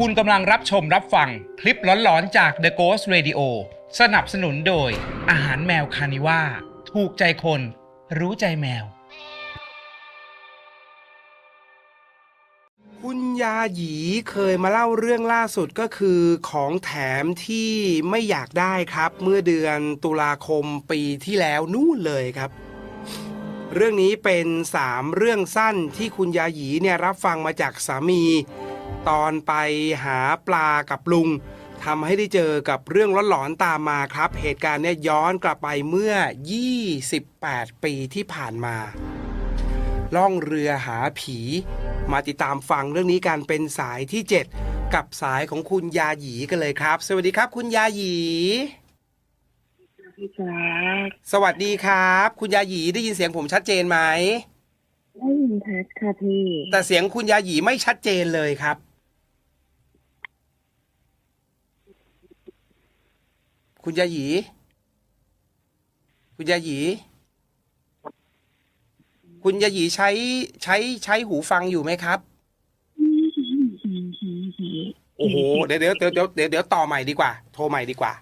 คุณกำลังรับชมรับฟังคลิปหลอนๆจาก The Ghost Radio สนับสนุนโดย อาหารแมวคานิว่า ถูกใจคน รู้ใจแมว คุณยาหยีเคยมาเล่าเรื่องล่าสุดก็คือของแถมที่ไม่อยากได้ครับ เมื่อเดือนตุลาคมปีที่แล้วนู่นเลยครับเรื่องนี้เป็นสามเรื่องสั้นที่คุณยาหยีเนี่ยรับฟังมาจากสามี ตอนไปหาปลากับลุงทำให้ได้เจอกับเรื่องหลอนๆตามมาครับ เหตุการณ์เนี่ยย้อนกลับไปเมื่อ 28 ปีที่ผ่านมา ล่องเรือหาผี มาติดตามฟังเรื่องนี้กันเป็นสายที่ 7 กับสายของคุณยาหยีกันเลยครับ สวัสดีครับ คุณยาหยีพี่แจ๊คสวัสดีครับ คุณยาหยีได้ยินเสียงผมชัดเจนไหม ได้ยินทัดค่ะพี่ แต่เสียงคุณยาหยีไม่ชัดเจนเลยครับ คุณยาหยี คุณยาหยี คุณยาหยีใช้ใช้ใช้หูฟังอยู่ไหมครับ โอ้โห เดี๋ยวเดี๋ยวเดี๋ยวเดี๋ยวเดี๋ยวเดี๋ยวต่อใหม่ดีกว่า โทรใหม่ดีกว่า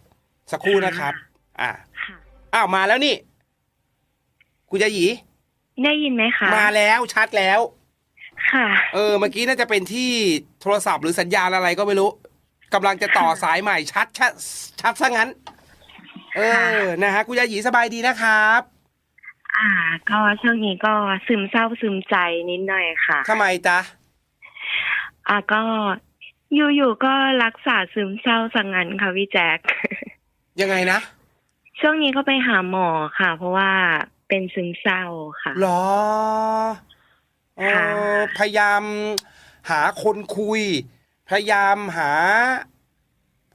สักครู่นะครับ อ่าค่ะ อ้าวมาแล้วนี่ คุณยาหยี ได้ยินไหมคะ มาแล้วชัดแล้ว ค่ะ เออ เมื่อกี้น่าจะเป็นที่โทรศัพท์หรือสัญญาณอะไรก็ไม่รู้กำลังจะต่อสายใหม่ชัดชัดชัดซะงั้น เออ นะฮะ คุณยาหยีสบายดีนะครับ อ่า ก็ช่วงนี้ก็ซึมเศร้าซึมใจนิดหน่อยค่ะ ทำไมจ๊ะ อ่าก็อยู่ๆก็รักษาซึมเศร้าสังงันค่ะพี่แจ๊คยังไงนะ ช่วงนี้ก็ไปหาหมอค่ะ เพราะว่า เป็นซึมเศร้าค่ะ หรอเอค่ะ อพยายามหาคนคุย พยายามหา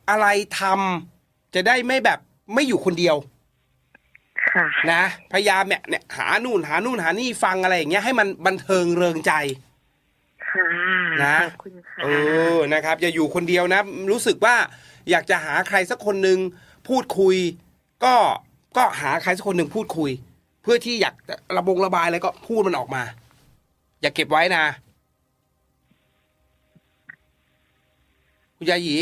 อะไรทำจะได้ไม่แบบไม่อยู่คนเดียว ค่ะ นะพยายามเนี่ยเนี่ยหานู่นหานู่นหานี่ฟังอะไรอย่างเงี้ยให้มันบันเทิงเริงใจ ค่ะนะ ขอบคุณค่ะ เออนะครับอย่าอยู่คนเดียวนะ รู้สึกว่าอยากจะหาใครสักคนหนึ่งพูดคุย ก็ก็หาใครสักคนหนึ่งพูดคุย เพื่อที่อยากระบงระบายอะไรก็พูดมันออกมา อย่าเก็บไว้นะ คุณยาหยี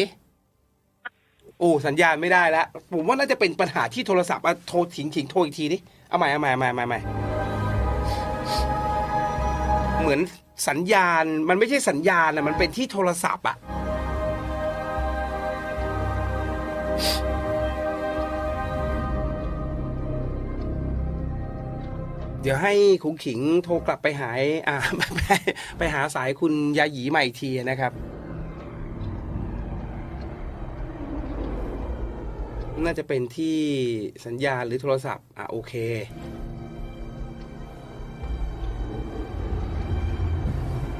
โอ้สัญญาณไม่ได้แล้วผมว่าน่าจะเป็นปัญหาที่โทรศัพท์อะโทรถิงถิงโทรอีกทีดิเอาใหม่เอาใหม่เอาใหม่เอาใหม่เอาใหม่เหมือนสัญญาณมันไม่ใช่สัญญาณนะมันเป็นที่โทรศัพท์อะ เดี๋ยวให้คุงขิงโทรกลับไปหาอ่าไปไปหาสายคุณยาหยีใหม่อีกทีนะครับ น่าจะเป็นที่สัญญาณหรือโทรศัพท์ อะโอเค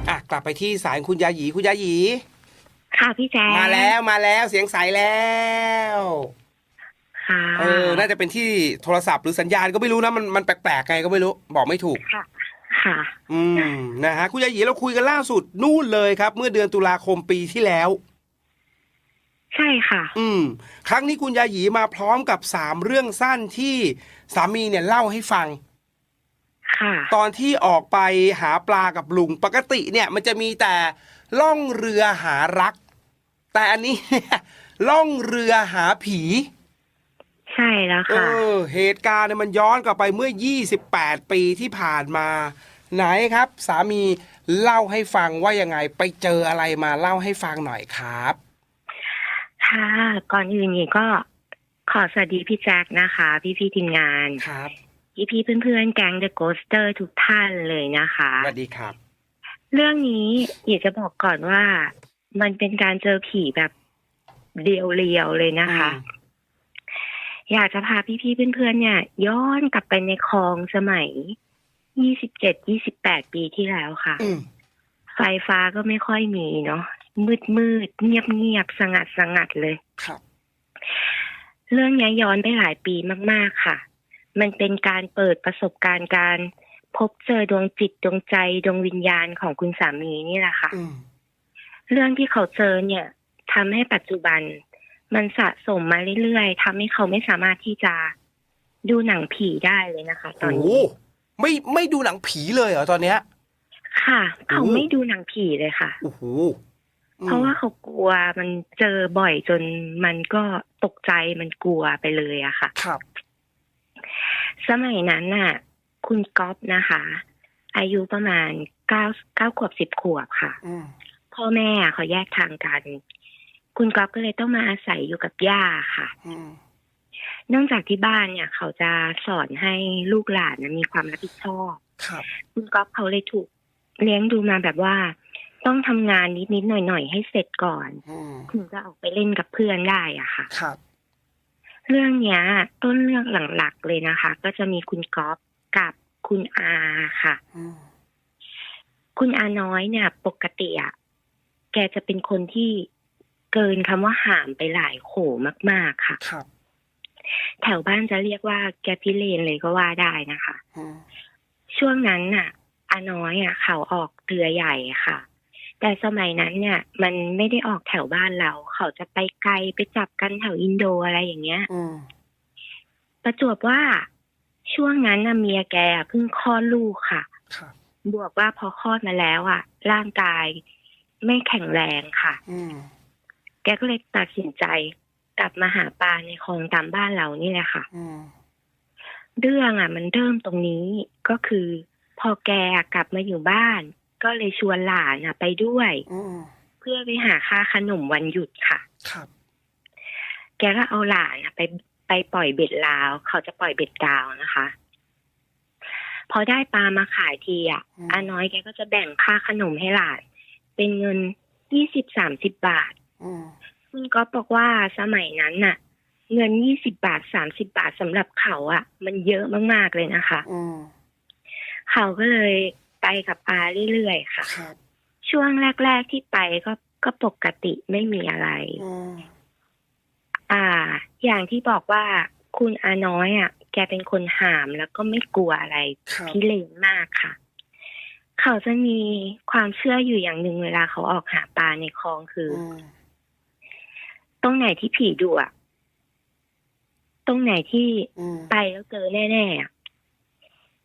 อะกลับไปที่สายคุณยาหยีคุณยาหยี ค่ะพี่แจ๊คมาแล้วมาแล้วเสียงใสแล้ว ค่ะเออ น่าจะเป็นที่โทรศัพท์หรือสัญญาณก็ไม่รู้นะ มันมันแปลกๆไงก็ไม่รู้ บอกไม่ถูก ค่ะ ค่ะ อืม นะฮะ คุณยาหยีเราคุยกันล่าสุดนู่นเลยครับ เมื่อเดือนตุลาคมปีที่แล้ว ใช่ค่ะ อืม ครั้งนี้คุณยาหยีมาพร้อมกับสามเรื่องสั้นที่สามีเนี่ยเล่าให้ฟัง ค่ะ ตอนที่ออกไปหาปลากับลุงปกติเนี่ย มันจะมีแต่ล่องเรือหารัก แต่อันนี้เนี่ยล่องเรือหาผี ใช่แล้วเอค่ะ อเหตุการณ์เนี่ยมันย้อนกลับไปเมื่อ 28 ปีที่ผ่านมา ไหนครับ สามีเล่าให้ฟังว่ายังไงไปเจออะไรมาเล่าให้ฟังหน่อยครับ ค่ะ ก่อนอื่นนี่ก็ขอสวัสดีพี่แจ็คนะคะ พี่พี่ๆทีมงาน ครับพี่พี่ๆเพื่อนๆ แก๊ง The Ghoster ทุกท่านเลยนะคะ สวัสดีครับ เรื่องนี้อยากจะบอกก่อนว่า มันเป็นการเจอผีแบบเดียวๆเลยนะคะ อืม อยากจะพาพี่ๆเพื่อนๆเนี่ย ย้อนกลับไปในคลองสมัย27 28ปีที่แล้วค่ะอืมไฟฟ้าก็ไม่ค่อยมีเนาะมืดมืดเงียบเงียบๆสงัดสงัดเลยครับเรื่องนี้ย้อนไปหลายปีมาก ๆ ค่ะ มันเป็นการเปิดประสบการณ์การพบเจอดวงจิตดวงใจดวงวิญญาณของคุณสามีนี่แหละค่ะอืมเรื่องที่เขาเจอเนี่ยทำให้ปัจจุบัน มันสะสมมาเรื่อยๆทำให้เขาไม่สามารถที่จะดูหนังผีได้เลยนะคะ ตอนโอ้นี้ไม่ไม่ดูหนังผีเลยเหรอตอนเนี้ย ค่ะ เขาโอ้ไม่ดูหนังผีเลยค่ะโอ้โหอืมเพราะว่าเขากลัวมันเจอบ่อยจนมันก็ตกใจมันกลัวไปเลยอะค่ะ ครับ สมัยนั้นน่ะ คุณก๊อฟนะคะ อายุประมาณเก้าเก้าขวบสิบขวบค่ะอืมพ่อแม่เขาแยกทางกัน คุณก๊อฟก็เลยต้องมาอาศัยอยู่กับย่าค่ะอืมเนื่องจากที่บ้านเนี่ย เขาจะสอนให้ลูกหลานนะมีความรับผิดชอบครับ คุณก๊อฟเขาเลยถูกเลี้ยงดูมาแบบว่า ต้องทำงานนิดๆหน่อยๆให้เสร็จก่อนอืมถึงจะออกไปเล่นกับเพื่อนได้อะค่ะ ครับ เรื่องเนี้ย ต้นเรื่องหลักๆเลยนะคะ ก็จะมีคุณก๊อฟกับคุณอาค่ะอืมคุณอาน้อยเนี่ย ปกติอะแกจะเป็นคนที่ เกินคำว่าห่ามไปหลายโขมาก ๆ ค่ะครับแถวบ้านจะเรียกว่าแกพิเลนเลยก็ว่าได้นะคะอืมช่วงนั้นน่ะอาน้อยอะ เขาออกเรือใหญ่ค่ะ แต่สมัยนั้นเนี่ย มันไม่ได้ออกแถวบ้านเรา เขาจะไปไกลไปจับกันแถวอินโดอะไรอย่างเงี้ยอืมประจวบว่าช่วงนั้นน่ะเมียแกเพิ่งคลอดลูกค่ะครับบวกว่าพอคลอดมาแล้วอะ ร่างกายไม่แข็งแรงค่ะอืม แกก็เลยตัดสินใจกลับมาหาปลาในคลองตามบ้านเรานี่แหละค่ะอืมเรื่องอะ มันเริ่มตรงนี้ก็คือ พอแกกลับมาอยู่บ้าน ก็เลยชวนหลานอะ ไปด้วยอืมเพื่อไปหาค่าขนมวันหยุดค่ะ ครับ แกก็เอาหลานอะ ไปไปปล่อยเบ็ดลาว เขาจะปล่อยเบ็ดดาวนะคะ พอได้ปลามาขายทีอะอืมอาน้อยแกก็จะแบ่งค่าขนมให้หลานเป็นเงินยี่สิบสามสิบบาทอืม คุณก็บอกว่าสมัยนั้นน่ะ เงินยี่สิบาทสามสิบาทสำหรับเขาอะ มันเยอะมากๆเลยนะคะอืมเขาก็เลยไปกับอาเรื่อยๆค่ะครับช่วงแรก ๆที่ไปก็ก็ปกติไม่มีอะไรอืมอ่า อย่างที่บอกว่าคุณอาน้อยอะ แกเป็นคนหามแล้วก็ไม่กลัวอะไรครับพิเรนมากค่ะ เขาจะมีความเชื่ออยู่อย่างหนึ่งเวลาเขาออกหาปลาในคลองคือออืม ตรงไหนที่ผีดุอะตรงไหนที่อืมไปแล้วเจอแน่ๆอะ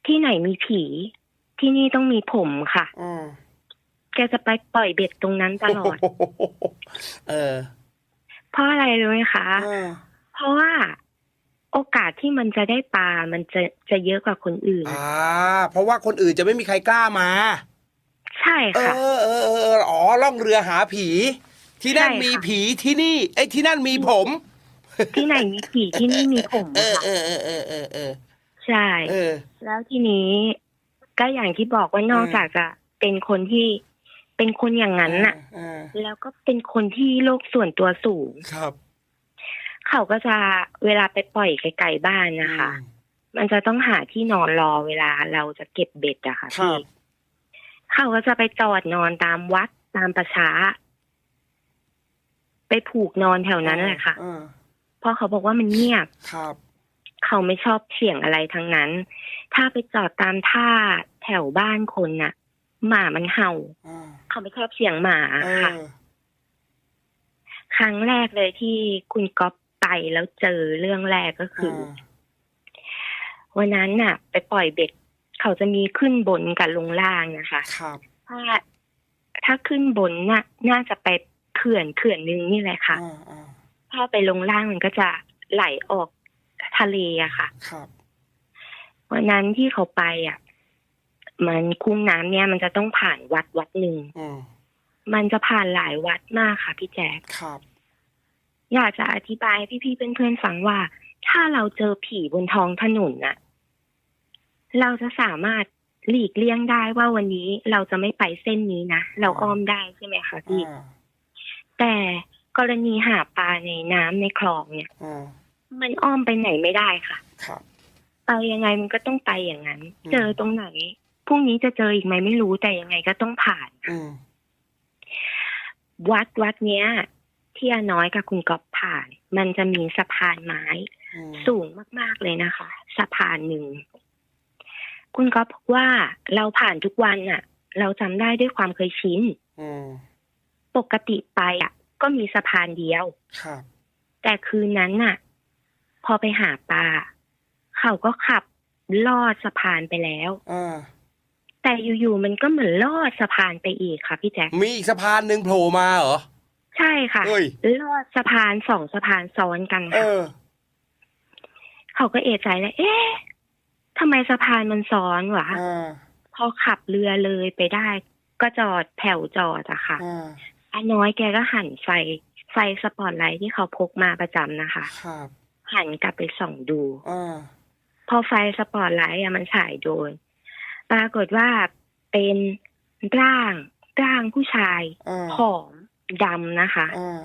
ที่ไหนมีผีที่นี่ต้องมีผมค่ะอืมแกจะไปปล่อยเบ็ดตรงนั้นตลอด เออ เพราะอะไรรู้ไหมคะเออเพราะว่าโอกาสที่มันจะได้ปลา มันจะจะเยอะกว่าคนอื่น อ่า เพราะว่าคนอื่นจะไม่มีใครกล้ามา ใช่เอค่ะอเออเออเอออ๋อล่องเรือหาผี ที่นั่นใช่ค่ะ มีผีที่นี่ไอ้ยที่นั่นมีผม ที่ไหนมีผีที่นี่มีผมเออค่ะเออเออเออเออเออใช่ เออ แล้วทีนี้ ก็อย่างที่บอกว่านอกอืม จากจะเป็นคนที่เป็นคนอย่างนั้นน่ะเออแล้วก็เป็นคนที่โลกส่วนตัวสูง ครับเขาก็จะเวลาไปปล่อยไกลๆบ้านนะคะ มันจะต้องหาที่นอนรอเวลาเราจะเก็บเบ็ดอะค่ะครัพี่บเขาก็จะไปจอดนอนตามวัดตามประชา ไปผูกนอนแถวนั้นแหละค่ะเออเพราะเขาบอกว่ามันเงียบ ครับเขาไม่ชอบเสียงอะไรทั้งนั้น ถ้าไปจอดตามท่าแถวบ้านคนน่ะ หมามันเห่า อ่าเขาไม่ชอบเสียงหมาเอค่ะ อครั้งแรกเลยที่คุณก๊อฟไปแล้วเจอเรื่องแรกก็คืออวันนั้นน่ะ ไปปล่อยเบ็ดเขาจะมีขึ้นบนกับลงล่างนะคะ ครับ ถ้าถ้าขึ้นบนน่ะ น่าจะไป เขื่อนเขื่อนนึงนี่แหละค่ะอ่าอ่าถ้าไปลงล่างมันก็จะไหลออกทะเลอะค่ะครับวันนั้นที่เขาไปอะ มันคุ้งน้ำเนี่ย มันจะต้องผ่านวัดวัดหนึ่งอืมมันจะผ่านหลายวัดมากค่ะ พี่แจ๊คครับอยากจะอธิบายให้พี่ๆเพื่อนๆฟังว่า ถ้าเราเจอผีบนท้องถนนน่ะ เราจะสามารถหลีกเลี่ยงได้ว่าวันนี้เราจะไม่ไปเส้นนี้นะ เราอ้อมได้ใช่ไหมคะพี่อ่า แต่กรณีหาปลาในน้ำในคลองเนี่ย อ่ามันอ้อมไปไหนไม่ได้ค่ะ ครับ ไปยังไงมันก็ต้องไปอย่างนั้น อืม เจอตรงไหนพรุ่งนี้จะเจออีกไหมไม่รู้แต่ยังไงก็ต้องผ่าน อืมวัดวัดเนี้ย ที่อาน้อยกับคุณก๊อฟผ่าน มันจะมีสะพานไม้ อืมสูงมาก ๆ เลยนะคะ สะพานหนึ่ง คุณก๊อฟบอกว่าเราผ่านทุกวันน่ะเราจำได้ด้วยความเคยชิน อืม ปกติไปอะ ก็มีสะพานเดียวครับแต่คืนนั้นน่ะ พอไปหาปลาเขาก็ขับลอดสะพานไปแล้วอ่าแต่อยู่ๆมันก็เหมือนลอดสะพานไปอีกค่ะพี่แจ๊คมีอีกสะพานหนึ่งโผล่มาเหรอใช่ค่ะเอ้ยลอดสะพานสองสะพานซ้อนกันเอค่ะอเขาก็เอะใจแล้วเอ๊ะทำไมสะพานมันซ้อนวะอ่าพอขับเรือเลยไปได้ ก็จอดแผ่วจอดอะค่ะ อ่าอาน้อยแกก็หันไฟไฟสปอตไลท์ที่เขาพกมาประจำนะคะ ครับ หันกลับไปส่องดูอ่าพอไฟสปอตไลท์อะมันฉายโดน ปรากฏว่าเป็นร่างร่างผู้ชายอ่าผอมดำนะคะอ่า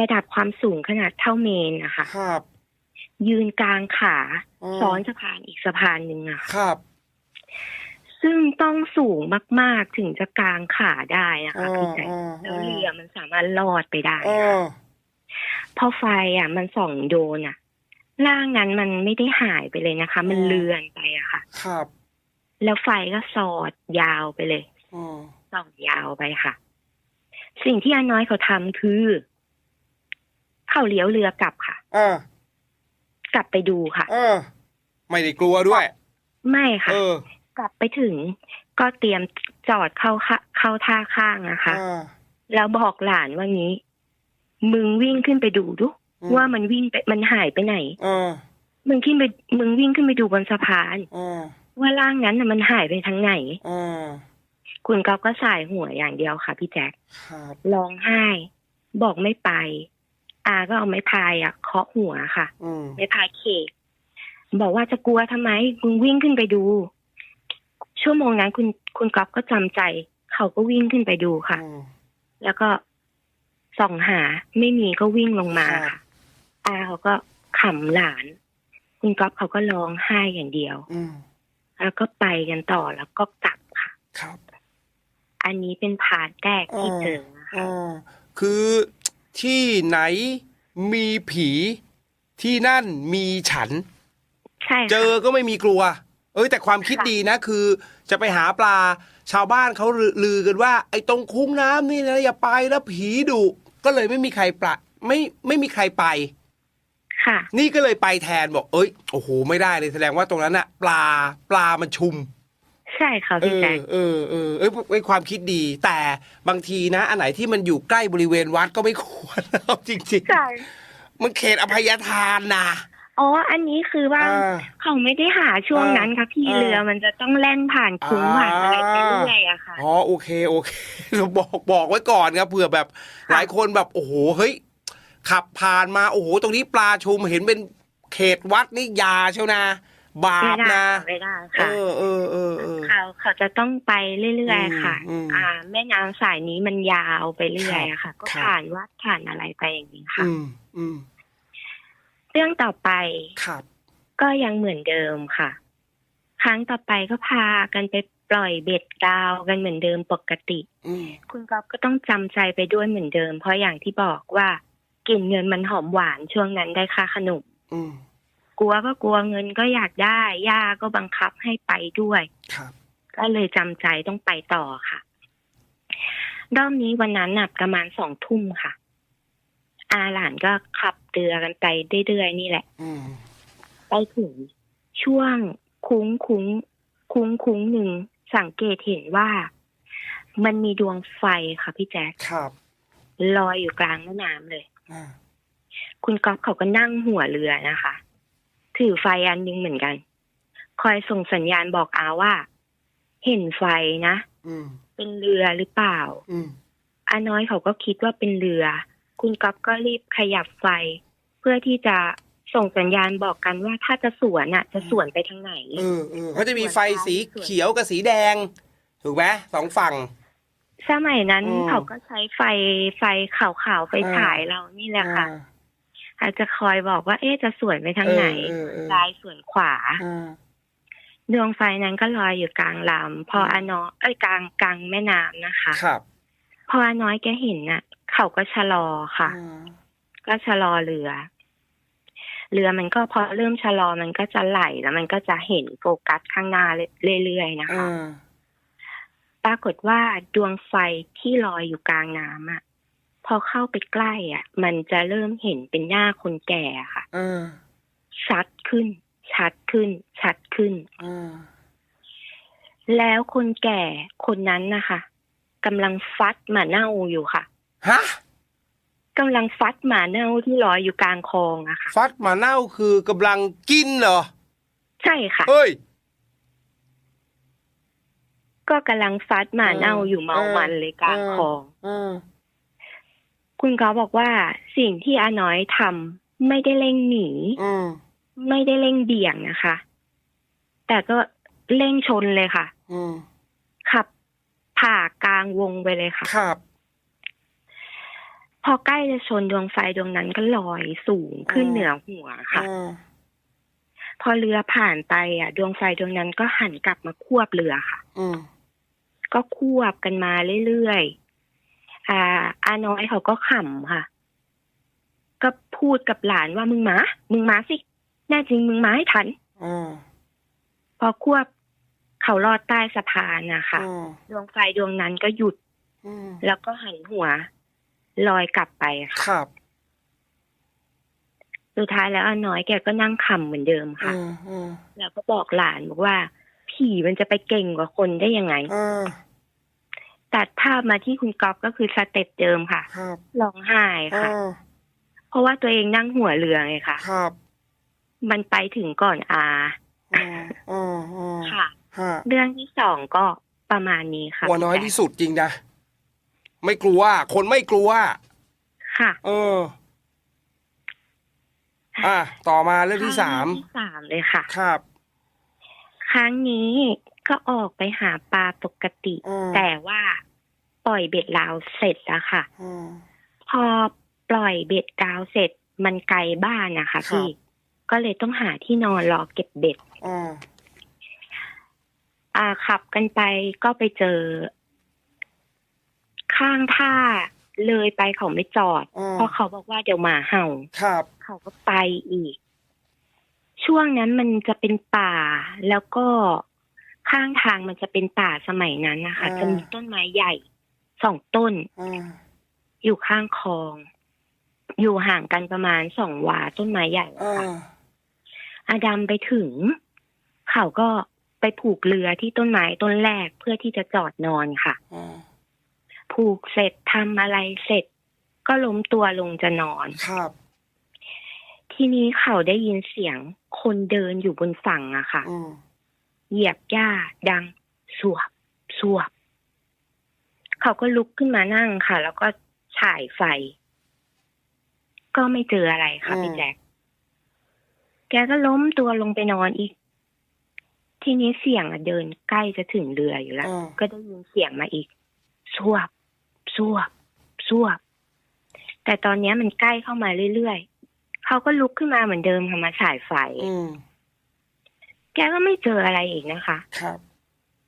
ระดับความสูงขนาดเท่าเมนนะคะครับ ยืนกลางขาอืมซ้อนสะพานอีกสะพานหนึ่งอะค่ะครับ ซึ่งต้องสูงมาก ๆ ถึงจะกลางขาได้นะอ่าคะพี่แจ๊คอ่าแล้วเรือมันสามารถลอดไปได้อ่าพอไฟอะ มันส่องโดนอะ ร่างนั้นมันไม่ได้หายไปเลยนะคะ มันเลือนไปอะค่ะ ครับ แล้วไฟก็สอดยาวไปเลยอ่าส่องยาวไปค่ะ สิ่งที่อาน้อยเขาทำคือ เขาเลี้ยวเรือกลับค่ะอ่ากลับไปดูค่ะอ่าไม่ได้กลัวด้วย ไม่ค่ะเออ กลับไปถึง ก็เตรียมจอดเข้าค่ะเข้าท่าข้างนะคะอ่าแล้วบอกหลานว่างี้ มึงวิ่งขึ้นไปดูดูอืมว่ามันวิ่งไปมันหายไปไหนอ่ามึงขึ้นไปมึงวิ่งขึ้นไปดูบนสะพานอ่าว่าร่างนั้นน่ะมันหายไปทางไหนอ่าคุณก๊อฟก็สายหัวอย่างเดียวค่ะ พี่แจ๊คครับร้องไห้ บอกไม่ไป อาก็เอาไม้พายอะเคาะหัวค่ะอืมไม้พายเคกบอกว่าจะกลัวทำไมมึงวิ่งขึ้นไปดู ชั่วโมงนั้นคุณคุณก๊อฟก็จำใจ เขาก็วิ่งขึ้นไปดูค่ะอืมแล้วก็ส่องหาไม่มีก็วิ่งลงมาครับค่ะอาเขาก็ขำหลาน คุณก๊อฟเขาก็ร้องไห้อย่างเดียวอืมแล้วก็ไปกันต่อแล้วก็กลับค่ะครับ อันนี้เป็นพาร์ทแรกที่เจอนะคะอ่าคือที่ไหนมีผีที่นั่นมีฉัน ใช่ เจค่ะอก็ไม่มีกลัว เอ้ยแต่ความคิดค่ะดีนะคือ จะไปหาปลาชาวบ้านเขาลือกันว่า ไอ้ตรงคุ้งน้ำนี่นะอย่าไปแล้วผีดุก็เลยไม่มีใครปละไม่ไม่มีใครไป ค่ะ นี่ก็เลยไปแทนบอก เอ้ยโอ้โหไม่ได้เลยแสดงว่าตรงนั้นอะปลาปลามันชุม ใช่ค่ะเอพี่อแจ๊คเออเออเอ้ยเป็นความคิดดี แต่บางทีนะ อันไหนที่มันอยู่ใกล้บริเวณวัดก็ไม่ควรเอาจริงใช่ๆมันเขตอภัยทานนะ อ๋อ อันนี้คือว่าอ่าเขาไม่ได้หาช่วงอ่านั้นค่ะพี่อ่าเรือมันจะต้องแล่นผ่านคุ้งอ่า ผ่านอะไรไปเรื่อยอะค่ะ อ๋อโอเคโอเคบอกบอกไว้ก่อนครับเผื่อแบบค่ะหลายคนแบบโอ้โหเฮ้ยขับผ่านมาโอ้โห ตรงนี้ปลาชุมเห็นเป็นเขตวัดนี่อยาเชียวนะ บาไม่ปได้นะ ไม่ได้เอค่ะอเออเออเออ เขาเขาจะต้องไปเรื่อยๆค่ะ อืมอืมอ่า แม่น้ำสายนี้มันยาวไปเรื่อยอะค่ะ ก็ครับ ผ่านวัดผ่านอะไรไปอย่างนี้ค่ะ อืมอืม เรื่องต่อไปครับ ก็ยังเหมือนเดิมค่ะ ครั้งต่อไปก็พากันไปปล่อยเบ็ดดาวกันเหมือนเดิมปกติ อืมคุณก๊อฟก็ต้องจำใจไปด้วยเหมือนเดิม เพราะอย่างที่บอกว่ากินเงินมันหอมหวานช่วงนั้นได้ค่าขนมอืมกลัวก็กลัวเงินก็อยากได้ย่าก็บังคับให้ไปด้วย ครับ ก็เลยจำใจต้องไปต่อค่ะรอบนี้วันนั้นน่ะประมาณสองทุ่มค่ะ อาหลานก็ขับเรือกันไปเรื่อยๆนี่แหละอืมไปถึงช่วงคุ้งคุ้งคุ้งคุ้งหนึ่งสังเกตเห็นว่ามันมีดวงไฟค่ะพี่แจ๊คครับลอยอยู่กลางแม่น้ำเลยอ่าคุณก๊อฟเขาก็นั่งหัวเรือนะคะ ถือไฟอันหนึงเหมือนกัน คอยส่งสัญญาณบอกอาว่า เห็นไฟนะอืมเป็นเรือหรือเปล่าอืมอาน้อยเขาก็คิดว่าเป็นเรือ คุณก๊อฟก็รีบขยับไฟ เพื่อที่จะส่งสัญญาณบอกกันว่าถ้าจะสวนอะ จะสวนไปทางไหนเออเออเขาจะมีไฟสีเขียวกับสีแดง ถูกไหมสองฝั่ง สมัยนั้นอืมเขาก็ใช้ไฟไฟขาวๆไฟฉายเรานี่แหละค่ะอ่าอาจจะคอยบอกว่า เอ๊ะจะสวนไปทางไหนเออเออเออซ้ายสวนขวาอ่าดวงไฟนั้นก็ลอยอยู่กลางลำพออาน้อยเอ้ยกลางกลางแม่น้ำนะคะ ครับ พออาน้อยแกเห็นน่ะ เขาก็ชะลอค่ะอ่าก็ชะลอเรือ เรือมันก็พอเริ่มชะลอมันก็จะไหลแล้วมันก็จะเห็นโฟกัสข้างหน้าเรื่อยๆนะคะอ่าปรากฏว่าดวงไฟที่ลอยอยู่กลางน้ำอะ พอเข้าไปใกล้อะ มันจะเริ่มเห็นเป็นหน้าคนแก่อะค่ะอ่าชัดขึ้น ชัดขึ้น ชัดขึ้นอ่าแล้วคนแก่คนนั้นนะคะ กำลังฟัดหมาเน่าอยู่ค่ะฮะกำลังฟัดหมาเน่าที่ลอยอยู่กลางคลองอะค่ะ ฟัดหมาเน่าคือกำลังกินเหรอ ใช่ค่ะ เฮ้ย ก็กำลังฟัดหมาเน่าอยู่เมาเออมันเลยกลางคลองอืมคุณก็บอกว่าสิ่งที่อาน้อยทำไม่ได้เร่งหนีอืมไม่ได้เร่งเบี่ยงนะคะ แต่ก็เร่งชนเลยค่ะอืมขับ ผ่ากลางวงไปเลยค่ะ ครับ พอใกล้จะชนดวงไฟดวงนั้นก็ลอยสูงขึ้นอืมเหนือหัวค่ะอืมพอเรือผ่านไปอะ ดวงไฟดวงนั้นก็หันกลับมาควบเรือค่ะ อืมก็ควบกันมาเรื่อยๆ อ่า อาน้อยเขาก็ขำค่ะ ก็พูดกับหลานว่ามึงมา มึงมาสิ แน่จริงมึงมาให้ทันอืมพอควบ เขาลอดใต้สะพานนะคะอืมดวงไฟดวงนั้นก็หยุดอืมแล้วก็หันหัวลอยกลับไปค่ะครับ สุดท้ายแล้วอาน้อยแกก็นั่งขำเหมือนเดิมค่ะอืมอืมแล้วก็บอกหลานบอกว่า ผีมันจะไปเก่งกว่าคนได้ยังไงอืมตัดภาพมาที่คุณก๊อฟก็คือสเต็ปเดิมค่ะครับร้องไห้อืค่ะมเพราะว่าตัวเองนั่งหัวเรือไงค่ะ ครับ มันไปถึงก่อนอาอืมอืมอืมค่ะ ฮะเรื่องที่สองก็ประมาณนี้ค่ะหัวน้อยพี่ที่แจ๊คสุดจริงนะ ไม่กลัว คนไม่กลัว ค่ะ เออ อะต่อมาเรื่องที่สามเรื่องที่สามเลยค่ะ ครับ ครั้งนี้ก็ออกไปหาปลาปกติอืมแต่ว่าปล่อยเบ็ดลาวเสร็จแล้วค่ะอืมพอปล่อยเบ็ดลาวเสร็จมันไกลบ้านนะคะครับพี่ ก็เลยต้องหาที่นอนรอเก็บเบ็ดอืม อ่าขับกันไปก็ไปเจอ ข้างท่าเลยไปเขาไม่จอดอืมเพราะเขาบอกว่าเดี๋ยวหมาเห่าครับ เขาก็ไปอีก ช่วงนั้นมันจะเป็นป่าแล้วก็ข้างทางมันจะเป็นป่าสมัยนั้นนะคะอ่าจะมีต้นไม้ใหญ่สองต้นอืมอยู่ข้างคลอง อยู่ห่างกันประมาณสองวาต้นไม้ใหญ่อ่าค่ะอาดัมไปถึง เขาก็ ไปผูกเรือที่ต้นไม้ต้นแรกเพื่อที่จะจอดนอนค่ะอ่าผูกเสร็จทำอะไรเสร็จ ก็ล้มตัวลงจะนอนครับ ทีนี้เขาได้ยินเสียงคนเดินอยู่บนฝั่งอะค่ะอืมเหยียบหญ้าดัง สวบสวบ เขาก็ลุกขึ้นมานั่งค่ะ แล้วก็ฉายไฟ ก็ไม่เจออะไรค่ะพี่แจ๊คแกก็ล้มตัวลงไปนอนอีก ทีนี้เสียงอะเดินใกล้จะถึงเรืออยู่แล้วอ่าก็ได้ยินเสียงมาอีกสวบสวบสวบ แต่ตอนเนี้ยมันใกล้เข้ามาเรื่อยๆเขาก็ลุกขึ้นมาเหมือนเดิมค่ะมาฉายไฟอืมแกก็ไม่เจออะไรอีกนะคะครับ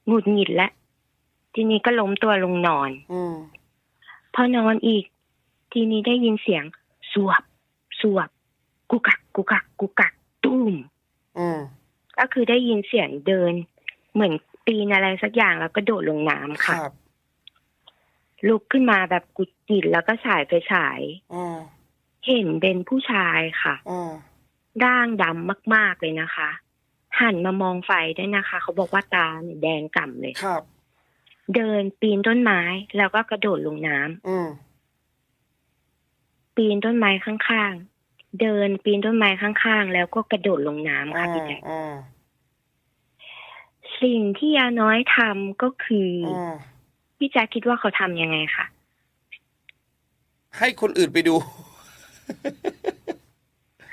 หงุดหงิดแล้วทีนี้ก็ล้มตัวลงนอนอืมพอนอนอีก ทีนี้ได้ยินเสียงสวบสวบกุกักกุกักกุกักตุ้มอืม ก็คือได้ยินเสียงเดิน เหมือนปีนอะไรสักอย่างแล้วก็โดดลงน้ำคค่ะรับลุกขึ้นมาแบบกุดจิตแล้วก็ฉายไฟฉายอ่าเห็นเป็นผู้ชายค่ะอ่าร่างดำมาก ๆเลยนะคะ หันมามองไฟด้วยนะคะ เขาบอกว่าตาเนี่ยแดงก่ำเลยครับ เดินปีนต้นไม้แล้วก็กระโดดลงน้ำอืมปีนต้นไม้ข้างๆ เดินปีนต้นไม้ข้างๆ แล้วก็กระโดดลงน้ำอ่าค่ะพี่แจ๊คอ่าสิ่งที่ยาน้อยทำก็คือออ่าพี่แจ๊คคิดว่าเขาทำยังไงคะให้คนอื่นไปดู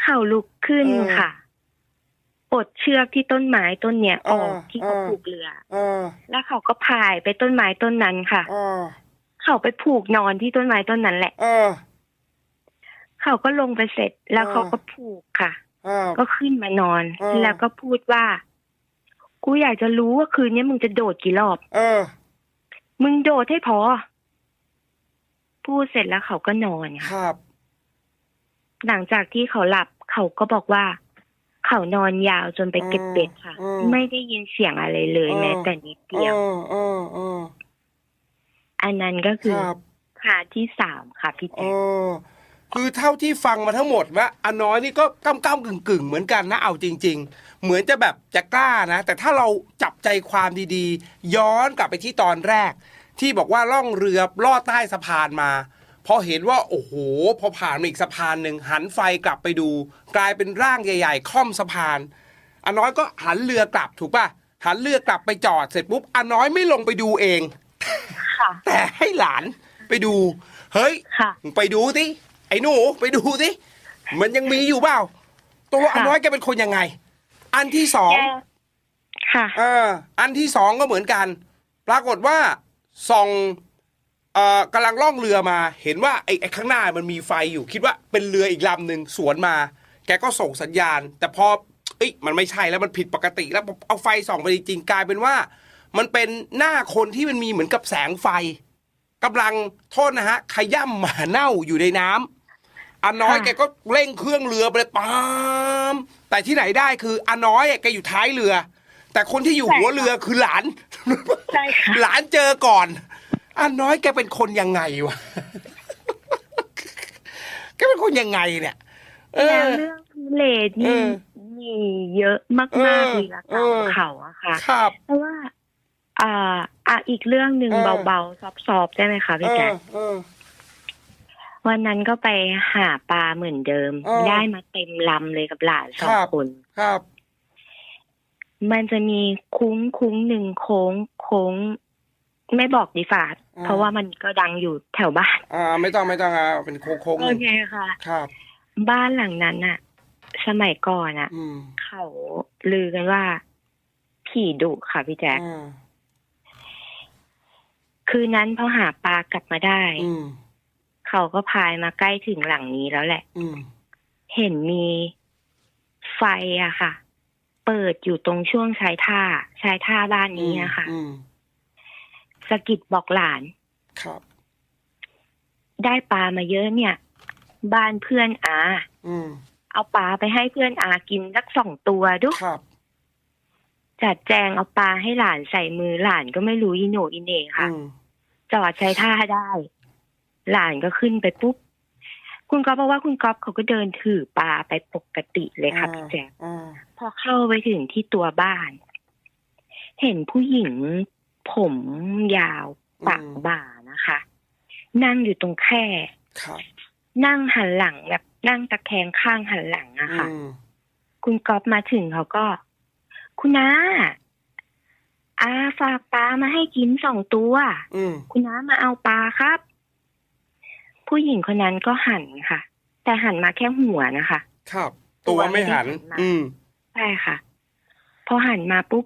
เขาลุกขึ้นเออค่ะปลดเชือกที่ต้นไม้ต้นเนี้ยออกเออที่เขาเออผูกเรืออ่าแล้วเขาก็พายไปต้นไม้ต้นนั้นค่ะอ่าเขาไปผูกนอนที่ต้นไม้ต้นนั้นแหละอ่า เขาก็ลงไปเสร็จแล้วเออเขาก็ผูกค่ะอ่าก็ขึ้นมานอนเออแล้วก็พูดว่า กูอยากจะรู้ว่าคืนนี้มึงจะโดดกี่รอบ เออ มึงโดดให้พอ พูดเสร็จแล้วเขาก็นอนคค่ะรับ หลังจากที่เขาหลับเขาก็บอกว่า เขานอนยาวจนไปเก็บเบ็ดค่ะอืมไม่ได้ยินเสียงอะไรเลยเออแม้แต่นิดเดียวเออเออเอออันนั้นก็คือครับพาร์ทที่สามค่ะพี่เอแจ๊คอ คือเท่าที่ฟังมาทั้งหมดว่าอาน้อยนี่ก็ก้ำก้ำกึ่งกึ่งๆเหมือนกันนะเอาจริง ๆ เหมือนจะแบบจะกล้านะ แต่ถ้าเราจับใจความดีๆ ย้อนกลับไปที่ตอนแรก ที่บอกว่าล่องเรือลอดใต้สะพานมาพอเห็นว่าโอ้โห พอผ่านมาอีกสะพานหนึ่งหันไฟกลับไปดู กลายเป็นร่างใหญ่ ๆ ค่อมสะพานอาน้อยก็หันเรือกลับถูกป่ะหันเรือกลับไปจอดเสร็จปุ๊บอาน้อยไม่ลงไปดูเองค่ะแต่ให้หลานไปดู เฮ้ยค่ะไปดูสิ ไอ้หนูไปดูสิมันยังมีอยู่เปล่าตัวอาค่ะน้อยแกเป็นคนยังไง อันที่สองแกค่ะเอออันที่สองก็เหมือนกัน ปรากฏว่าส่องเอ่อกำลังล่องเรือมา เห็นว่าไอ้ไอ้ข้างหน้ามันมีไฟอยู่ คิดว่าเป็นเรืออีกลำหนึ่งสวนมา แกก็ส่งสัญญาณ แต่พอเอ้ยมันไม่ใช่แล้วมันผิดปกติ แล้วเอาไฟส่องไปจริงๆกลายเป็นว่า มันเป็นหน้าคนที่มันมีเหมือนกับแสงไฟกำลังโทษนะฮะขย่ำหมาเน่าอยู่ในน้ำ อาน้อยค่ะแกก็เร่งเครื่องเรือไปเลยปามแต่ที่ไหนได้คืออาน้อยอะแกอยู่ท้ายเรือ แต่คนที่อยู่หัวเรือคือหลานใช่ค่ะหลานเจอก่อนอาน้อยแกเป็นคนยังไงวะแกเป็นคนยังไงเนี่ยเอแล้วอเรื่องพิเลดเอนี่อมีเยอะมากเออๆวีรกรรเอมอเขาอะค่ะครับเพราะว่า อ่า อะอีกเรื่องหนึ่งเออเบาๆซอบๆได้ไหมคะเอพี่แจ๊อคเออ วันนั้นก็ไปหาปลาเหมือนเดิมเออได้มาเต็มลำเลยกับหลานสอคงรับคน ครับ มันจะมีคุ้งคุ้งหนึ่งโค้งโค้ง ไม่บอกดีฝาดอ่า เพราะว่ามันก็ดังอยู่แถวบ้านอ่า ไม่ต้องไม่ต้องอ่าเป็นโค้งๆหโอนึ่งเคค่ะ ครับ บ้านหลังนั้นอะสมัยก่อนอะอืมเขาลือกันว่า ผีดุค่ะพี่แจ๊คอ่าคืนนั้นพอหาปลากลับมาได้ อืม เขาก็พายมาใกล้ถึงหลังนี้แล้วแหละอืมเห็นมีไฟอะค่ะ เปิดอยู่ตรงช่วงชายท่าชายท่าบ้านนี้อะค่ะอืมสะกิดบอกหลานครับได้ปลามาเยอะเนี่ย บ้านเพื่อนอาอืมเอาปลาไปให้เพื่อนอากินสักสองตัวดูครับจัดแจงเอาปลาให้หลานใส่มือหลานก็ไม่รู้อีโหนอีเหน่ค่ะอืมจอดใช้ท่าได้ หลานก็ขึ้นไปปุ๊บคุณก๊อฟบอกว่าคุณก๊อฟเขาก็เดินถือปลาไปปกติเลยค่ะพี่แจ๊คอ่าพอเข้าไปถึงที่ตัวบ้าน เห็นผู้หญิง ผมยาวปากบ่านะคะ นั่งอยู่ตรงแคร่ครับนั่งหันหลังแบบนั่งตะแคงข้างหันหลังอะค่ะอืมคุณก๊อฟมาถึงเขาก็ คุณน้าอาฝากปลามาให้กินสองตัวอืมคุณน้ามาเอาปลาครับ ผู้หญิงคนนั้นก็หันค่ะ แต่หันมาแค่หัวนะคะ ครับ ตัวไม่หันตัวไม่หันมาอืมใช่ค่ะ พอหันมาปุ๊บ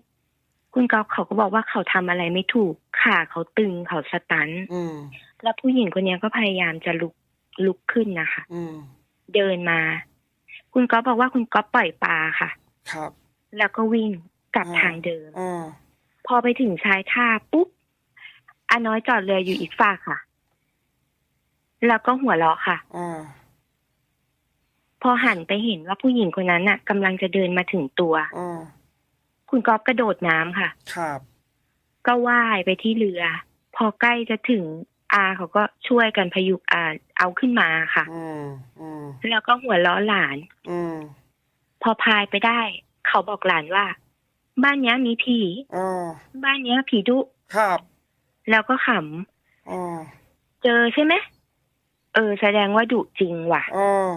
คุณก๊อฟเขาก็บอกว่าเขาทำอะไรไม่ถูกขาเขาตึงเขาสตันอืมแล้วผู้หญิงคนนี้ก็พยายามจะลุกลุกขึ้นนะคะอืมเดินมา คุณก๊อฟบอกว่าคุณก๊อฟปล่อยปลาค่ะ ครับ แล้วก็วิ่งกลับอ่าทางเดิมอ่าพอไปถึงชายท่าปุ๊บอาน้อยจอดเรืออยู่อีกฝากค่ะ แล้วก็หัวเราะค่ะอ่าพอหันไปเห็นว่าผู้หญิงคนนั้นน่ะกำลังจะเดินมาถึงตัวอ่าคุณก๊อฟกระโดดน้ำค่ะ ครับ ก็ว่ายไปที่เรือ พอใกล้จะถึงอาเขาก็ช่วยกันพยุงอาเอาขึ้นมาค่ะอืมอืมแล้วก็หัวเราะหลานอืมพอพายไปได้ เขาบอกหลานว่า บ้านเนี้ยมีผีอ่าบ้านเนี้ยผีดุครับ แล้วก็ขอ่าำเจอใช่ไหม เออ แสดงว่าดุจริงว่ะอ่า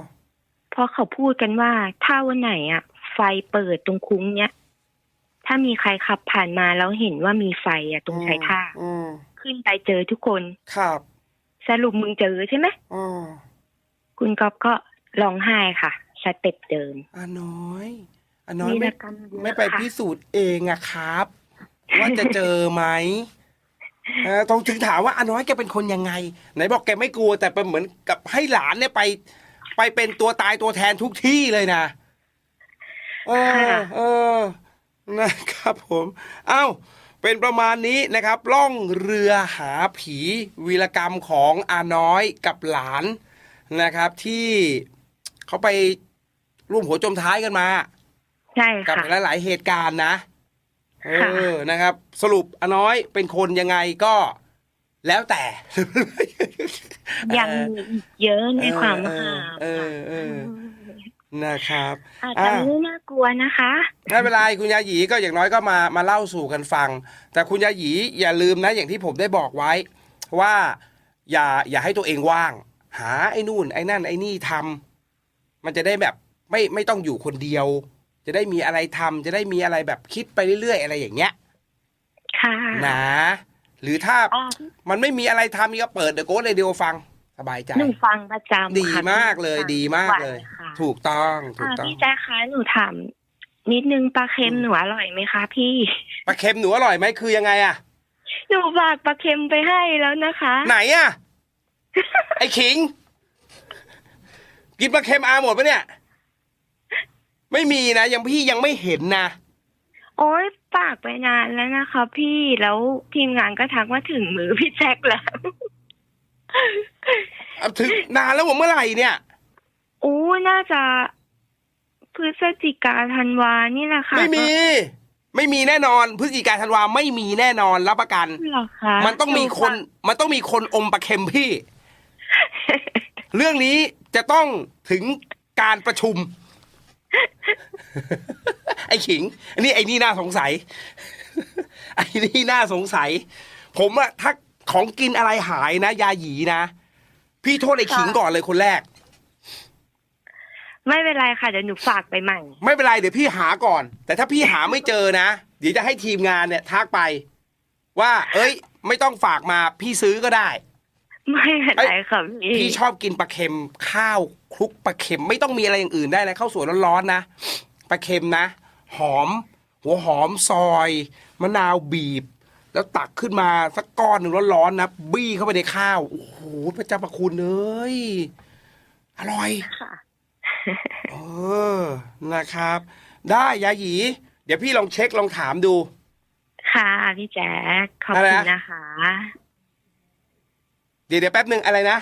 เพราะเขาพูดกันว่า ถ้าวันไหนอะ ไฟเปิดตรงคุ้งเนี้ยถ้ามีใครขับผ่านมาแล้วเห็นว่ามีไฟอะ ตรงชายท่าอืมขึ้นไปเจอทุกคนครับสรุปมึงเจอใช่ไหมอ่าคุณก๊อฟก็ร้องไห้ค่ะสเต็ปเดิมอาน้อยอาน้อยวีไม่รกรรมเยอะไม่ไปค่ะพิสูจน์เองอะครับ ว่าจะเจอไหม เออต้องถึงถามว่าอาน้อยแกเป็นคนยังไง ไหนบอกแกไม่กลัวแต่เป็นเหมือนกับให้หลานเนี่ยไป ไปเป็นตัวตายตัวแทนทุกที่เลยนะเออเออนะครับผม เอ้า เป็นประมาณนี้นะครับ ล่องเรือหาผีวีรกรรมของอาน้อยกับหลานนะครับ ที่เขาไปร่วมหัวจมท้ายกันมา ใช่กับค่ะ หลายๆเหตุการณ์นะ เอค่ะอนะครับ สรุปอาน้อยเป็นคนยังไงก็แล้วแต่ ยังมีอีกเยอะในความเอหาอเออเออนะครับอาจอ่าจะไม่น่ากลัวนะคะไม่เป็นไรคุณยาหยีก็อย่างน้อยก็มามาเล่าสู่กันฟัง แต่คุณยาหยีอย่าลืมนะอย่างที่ผมได้บอกไว้ ว่าอย่าอย่าให้ตัวเองว่าง หาไอ้นู่น ไอ้นั่นไอ้นี่ทำมันจะได้แบบไม่ไม่ต้องอยู่คนเดียว จะได้มีอะไรทำจะได้มีอะไรแบบคิดไปเรื่อยๆ อะไรอย่างเงี้ย ค่ะ นะ หรือถ้าอ๋อมันไม่มีอะไรทำก็เปิดเดอะโกสเรดิโอฟังสบายใจหนูฟังประจำดีค่ะมากเลยฟังดีมากเลยทุวันค่ะถูกต้องถูกอ่าต้องพี่แจ๊คคะหนูถามนิดนึงปลาเค็มอืมหนูอร่อยไหมคะ พี่ปลาเค็มหนูอร่อยไหมคือยังไงอะหนูฝากปลาเค็มไปให้แล้วนะคะ ไหนอะไอ้ขิง กินปลาเค็มอาหมดปะเนี่ย ไม่มีนะยังพี่ยังไม่เห็นนะ โอ๊ยฝากไปนานแล้วนะคะ พี่แล้วทีมงานก็ทักว่าถึงมือพี่แจ็คแล้วเอาถึงนานแล้วผมเมื่อไหร่เนี่ยอู้น่าจะพฤศจิกาธันวานี่แหละค่ะไม่มี ไม่มีแน่นอนพฤศจิกาธันวาไม่มีแน่นอนรับประกัน เหรอคะมันต้องมีคน มันต้องมีคนอมปลาเค็มพี่ เรื่องนี้จะต้องถึงการประชุม ไอ้ขิงอันนี้ไอ้นี่น่าสงสัย ไอ้นี่น่าสงสัย ผมอะถ้าของกินอะไรหายนะ ยาหยีนะ พี่โทษไอ้ขิงก่อนเลยคนแรก ไม่เป็นไรค่ะเดี๋ยวหนูฝากไปใหม่ ไม่เป็นไรเดี๋ยวพี่หาก่อน แต่ถ้าพี่หาไม่เจอนะ เดี๋ยวจะให้ทีมงานเนี่ยทักไป ว่า เอ้ย ไม่ต้องฝากมาพี่ซื้อก็ได้ ไม่เป็นไรค่ะพี่พี่ชอบกินปลาเค็มข้าวคลุกปลาเค็มไม่ต้องมีอะไรอย่างอื่นได้นะข้าวสวยร้อนๆนะปลาเค็มนะ หอม หัวหอมซอยมะนาวบีบ แล้วตักขึ้นมาสักก้อนหนึ่งร้อนๆนะบี้เข้าไปในข้าวโอ้โหพระเจ้าประคุณเอ้ยอร่อยค่ะเออนะครับ ได้ยาหยี เดี๋ยวพี่ลองเช็คลองถามดู ค่ะพี่แจ๊คขอบอะไรคุณนะนะคะ เดี๋ยวเดี๋ยวแป๊บหนึ่งอะไรนะ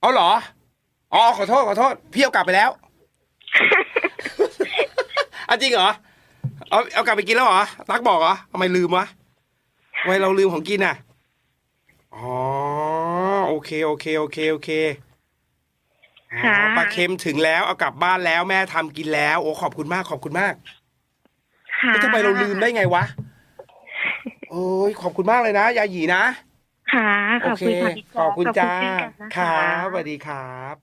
เอาเหรออ๋อขอโทษขอโทษพี่เอากลับไปแล้วเอาจริงเหรอเอาเอากลับไปกินแล้วเหรอตักบอกเหรอทำไมลืมวะทำไมเราลืมของกินอะอ๋อโอเคโอเคโอเคโอเคอ๋อค่ะปลาเค็มถึงแล้วเอากลับบ้านแล้วแม่ทำกินแล้ว โอ้ขอบคุณมากขอบคุณมากค่ะแล้วทำไมเราลืมได้ไงวะ โอ้ยขอบคุณมากเลยนะ ยาหยีนะ ค่ะขโออบเคคุณค่ะพี่แจ๊คขอบคุณจ้าเช่นกันนะคคะรับสวัสดีครับ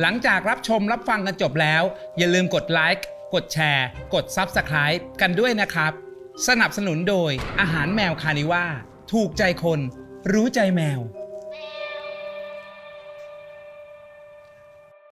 หลังจากรับชมรับฟังกันจบแล้ว อย่าลืมกดไลค์กดแชร์ กด Subscribe กันด้วยนะครับ สนับสนุนโดยอาหารแมวคานิว่า ถูกใจคน รู้ใจแมว